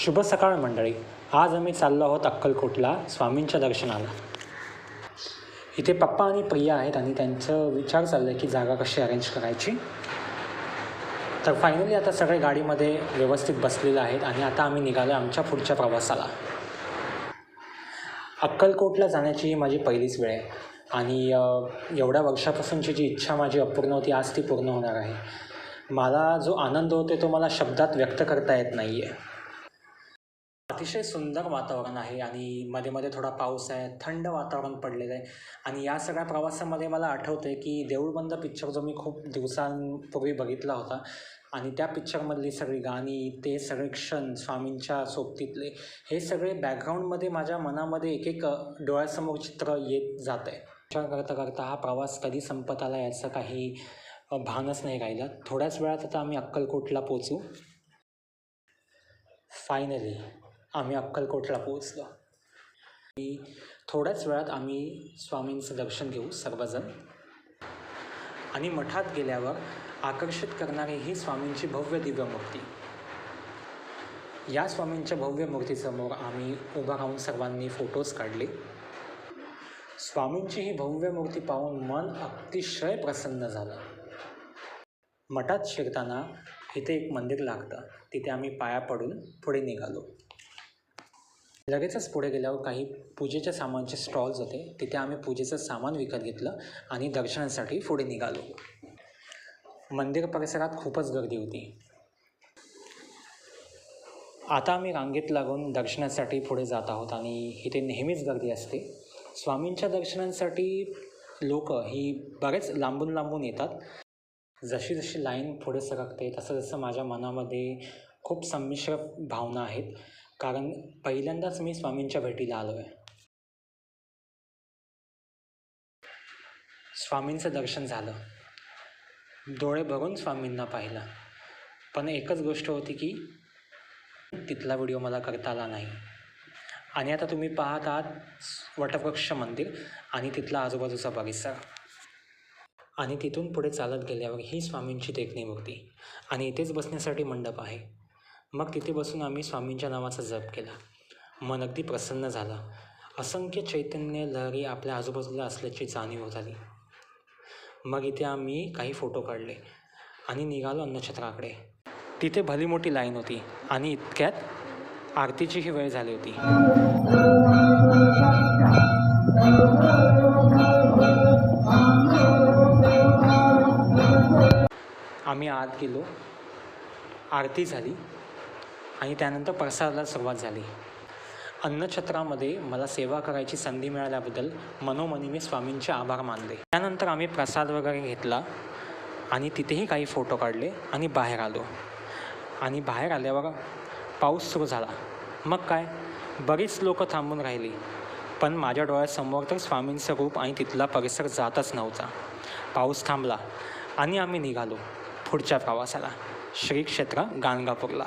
शुभ सकाळ मंडळी. आज आम्ही चाललो आहोत अक्कलकोटला स्वामींच्या दर्शनाला. इथे पप्पा आणि प्रिया आहेत आणि त्यांचं विचार चाललं आहे की जागा कशी अरेंज करायची. तर फायनली आता सगळे गाडीमध्ये व्यवस्थित बसलेले आहेत आणि आता आम्ही निघालो आमच्या पुढच्या प्रवासाला. अक्कलकोटला जाण्याची ही माझी पहिलीच वेळ आहे. आणि एवढ्या वर्षापासूनची जी इच्छा माझी अपूर्ण होती आज ती पूर्ण होणार आहे. मला जो आनंद होते तो मला शब्दात व्यक्त करता येत नाही आहे अतिशय सुंदर वातावरण आहे आणि मध्ये मध्ये थोडा पाऊस आहे थंड वातावरण पडलेलं आहे. आणि या सगळ्या प्रवासामध्ये मला आठवतं आहे की देऊळबंद पिक्चर जो मी खूप दिवसांपूर्वी बघितला होता आणि त्या पिक्चरमधली सगळी गाणी ते सगळे क्षण स्वामींच्या सोबतीतले हे सगळे बॅकग्राऊंडमध्ये माझ्या मनामध्ये एक एक डोळ्यासमोर चित्र येत जात आहे विचार करता करता हा प्रवास कधी संपत आला याचं काही भानच नाही राहिलं. थोड्याच वेळात आता आम्ही अक्कलकोटला पोचू फायनली आम्ही अक्कलकोटला पोहोचलो. आणि थोड्याच वेळात आम्ही स्वामींचं दर्शन घेऊ सर्वजण. आणि मठात गेल्यावर आकर्षित करणारी ही स्वामींची भव्य दिव्य मूर्ती. या स्वामींच्या भव्य मूर्तीसमोर आम्ही उभा राहून सर्वांनी फोटोज काढले. स्वामींची ही भव्य मूर्ती पाहून मन अतिशय प्रसन्न झालं. मठात शिरताना इथे एक मंदिर लागतं. तिथे आम्ही पाया पडून पुढे निघालो. लगेचच पुढे गेल्यावर काही पूजेच्या सामानचे स्टॉल्स होते. तिथे आम्ही पूजेचं सामान विकत घेतलं आणि दर्शनासाठी पुढे निघालो. मंदिर परिसरात खूपच गर्दी होती. आता आम्ही रांगेत लागून दर्शनासाठी पुढे जात आहोत आणि इथे नेहमीच गर्दी असते. स्वामींच्या दर्शनांसाठी लोक ही बरेच लांबून लांबून येतात. जशी जशी लाईन पुढे सरकते तसं जसं माझ्या मनामध्ये खूप संमिश्र भावना आहेत. कारण पहिल्यांदाच मी स्वामींच्या भेटीला आलो आहे स्वामींचं दर्शन झालं. डोळे भरून स्वामींना पाहिलं. पण एकच गोष्ट होती की तिथला व्हिडिओ मला करता आला नाही. आणि आता तुम्ही पाहत आहात वटवृक्ष मंदिर आणि तिथला आजूबाजूचा परिसर. आणि तिथून पुढे चालत गेल्यावर ही स्वामींची देखणी मूर्ती आणि इथेच बसण्यासाठी मंडप आहे. मग तिथे बसून आम्ही स्वामींच्या नावाचा जप केला. मन अगदी प्रसन्न झालं. असंख्य चैतन्य लहरी आपल्या आजूबाजूला असल्याची जाणीव होत आली मग इथे आम्ही काही फोटो काढले आणि निघालो अन्नछत्राकडे. तिथे भली मोठी लाईन होती आणि इतक्यात आरतीची ही वेळ झाली होती. आम्ही आत गेलो. आरती झाली. आणि त्यानंतर प्रसादाला सुरुवात झाली. अन्नछत्रामध्ये मला सेवा करायची संधी मिळाल्याबद्दल मनोमनी मी स्वामींचे आभार मानले. त्यानंतर आम्ही प्रसाद वगैरे घेतला आणि तिथेही काही फोटो काढले आणि बाहेर आलो. आणि बाहेर आल्यावर पाऊस सुरू झाला. मग काय? बरीच लोकं थांबून राहिली. पण माझ्या डोळ्यासमोर तर स्वामींचं रूप आणि तिथला परिसर जातच नव्हता. पाऊस थांबला आणि आम्ही निघालो पुढच्या प्रवासाला. श्री क्षेत्र गाणगापूरला.